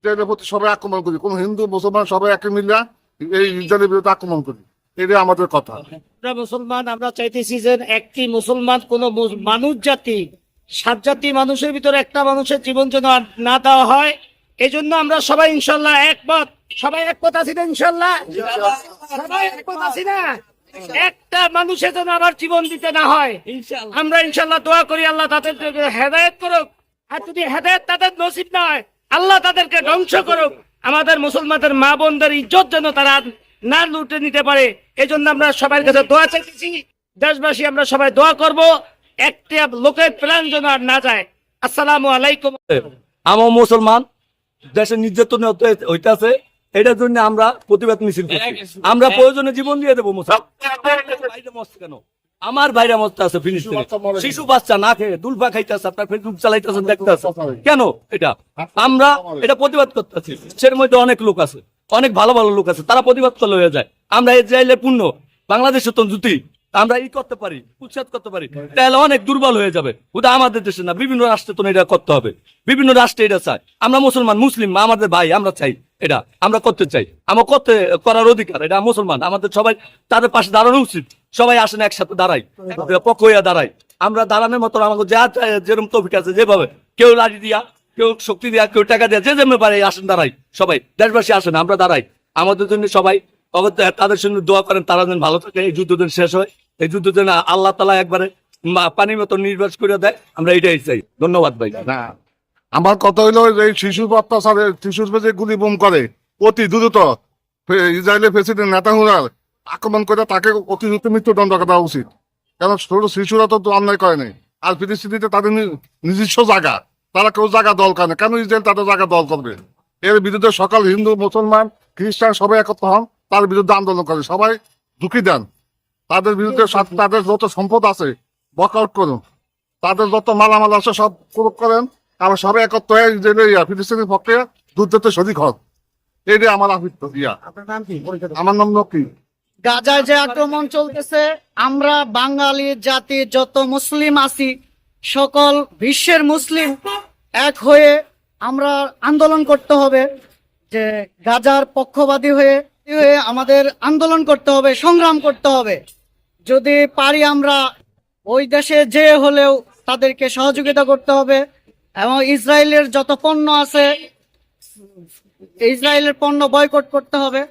ইসরায়েলের প্রতি সবাই আক্রমণ করি। কোন হিন্দু মুসলমান সবাই একে মিলে এই ইসরায়েলের বিরুদ্ধে আক্রমণ করি। এটাই আমাদের কথা। আমরা মুসলমান আমরা চাইতেছি যে একটি মুসলমান কোন মানুষ জাতি সাত জাতি মানুষের ভিতরে একটা মানুষের জীবন যেন না দেওয়া হয় এই জন্য আমরা সবাই ইনশাল্লাহ একমত। সবাই একমত আছি না ইনশাল্লাহ? সবাই একমত আছি না? একটা মানুষের যেন আবার জীবন দিতে না হয়। আমরা ইনশাল্লাহ দোয়া করি আল্লাহ তাদের হেদায়ত করুক। আর যদি হেদায়ত তাদের নসিব না হয় আল্লাহ তাদেরকে ধ্বংস করুক। আমাদের মুসলমানদের মা বোনদের ইজ্জত যেন তারা না লুটে নিতে পারে এই জন্য আমরা সবার কাছে দোয়া চাইতেছি দেশবাসী আমরা সবাই দোয়া করব একটা লোকের প্রাণ যেন আর না যায়। আসসালামু আলাইকুম। আমার মুসলমান দেশের নির্যাতন হতে- হইতাছে এটার জন্য আমরা প্রতিবাদ মিছিল করছি। আমরা প্রয়োজনে জীবন দিয়ে দেবো মুসলমান। কেন? আমার বাইরে মস্ত আছে ফিলিস্তিনে শিশু বাচ্চা না খেয়ে দুলফা খাইতেছে আপনার ফেসবুক চালাইতেছেন দেখতেছে কেন? এটা আমরা এটা প্রতিবাদ করতেছি। সের মধ্যে অনেক লোক আছে অনেক ভালো ভালো লোক আছে তারা প্রতিবাদ করলে হয়ে যায়। আমরা ইসরায়েলের পূর্ণ বাংলাদেশের তো জুতি। আমরা ই করতে পারি উচ্ছেদ করতে পারি। তাহলে অনেক দুর্বল হয়ে যাবে। ওটা আমাদের দেশে না বিভিন্ন রাষ্ট্রে তো এটা করতে হবে। বিভিন্ন রাষ্ট্রে এটা চাই আমরা মুসলমান মুসলিম আমাদের ভাই আমরা চাই। এটা আমরা করতে চাই। আমার করতে, করার অধিকার, এটা মুসলমান। আমাদের সবাই তাদের পাশে দাঁড়ানো উচিত। সবাই আসেন একসাথে দাঁড়াই। পক্ষ হইয়া দাঁড়াই। আমরা দাঁড়ানোর মতো আমাকে যা যেরকম তফিক আছে যেভাবে। কেউ লাঠি দিয়া, কেউ শক্তি দিয়া, কেউ টাকা দিয়া, যে যেমন পারে আসেন দাঁড়াই। সবাই, দেশবাসী আসেন, আমরা দাঁড়াই। আমাদের জন্য সবাই তাদের জন্য দোয়া করেন, তারা যেন ভালো থাকে। এই যুদ্ধ যেন শেষ হয়। এই যুদ্ধ যেন আল্লাহ তালা একবারে পানির মতো নির্বাস করে দেয়। আমরা এটাই চাই। ধন্যবাদ ভাই। আমার কথা হইল যে এই শিশু অত্যাচারে শিশুর পেছনে গুলি বোম করে অতি দ্রুত ইসরায়েলের প্রেসিডেন্ট নেতাহুরার আক্রমণ করে তাকে অতি দ্রুত মৃত্যুদণ্ড দেওয়া উচিত। কেন ছোট শিশুরা তো অন্যায় করে নাই আর ফিলিস্তিনিতে তাদের নিজস্ব জায়গা তারা কেউ জায়গা দল করে না। কেন ইসরায়েল তাদের জায়গা দল করবে? এর বিরুদ্ধে সকল হিন্দু মুসলমান খ্রিস্টান সবাই একত্র হন তার বিরুদ্ধে আন্দোলন করে। সবাই ঝুঁকি দেন। তাদের বিরুদ্ধে তাদের যত সম্পদ আছে ওয়ার্কআউট করুন। তাদের যত মালামাল আছে সব প্রয়োগ করেন। আবার সবাই একত্র হয়ে ইয়া ফিলিস্তিনের পক্ষে যুদ্ধতে শরিক হন। এটাই আমার আবৃত্ত ইয়া। আমার নাম নকি গাজায় যে আক্রমণ চলতেছে আমরা বাঙালি জাতি যত মুসলিম আছি সকল বিশ্বের মুসলিম এক হয়ে আমরা আন্দোলন করতে হবে যে গাজার পক্ষবাদী হয়ে হয়ে আমাদের আন্দোলন করতে হবে সংগ্রাম করতে হবে। যদি পারি আমরা ওই দেশে যে হলেও তাদেরকে সহযোগিতা করতে হবে এবং ইসরায়েলের যত পণ্য আছে, ইসরায়েলের পণ্য বয়কট করতে হবে।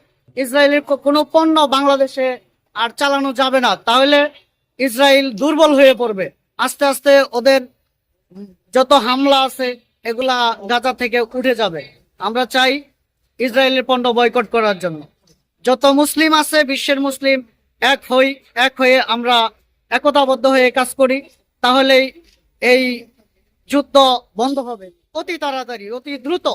ইসরায়েলের কোনো পণ্য বাংলাদেশে আর চালানো যাবে না। তাহলে ইসরায়েল দুর্বল হয়ে পড়বে। আস্তে আস্তে ওদের যত হামলা আছে, এগুলা গাজা থেকে উঠে যাবে। আমরা চাই ইসরায়েলের পণ্য বয়কট করার জন্য। যত মুসলিম আছে, বিশ্বের মুসলিম, এক হই এক হয়ে আমরা একতাবদ্ধ হয়ে কাজ করি। তাহলেই এই যুদ্ধ বন্ধ হবে। অতি তাড়াতাড়ি অতি দ্রুত।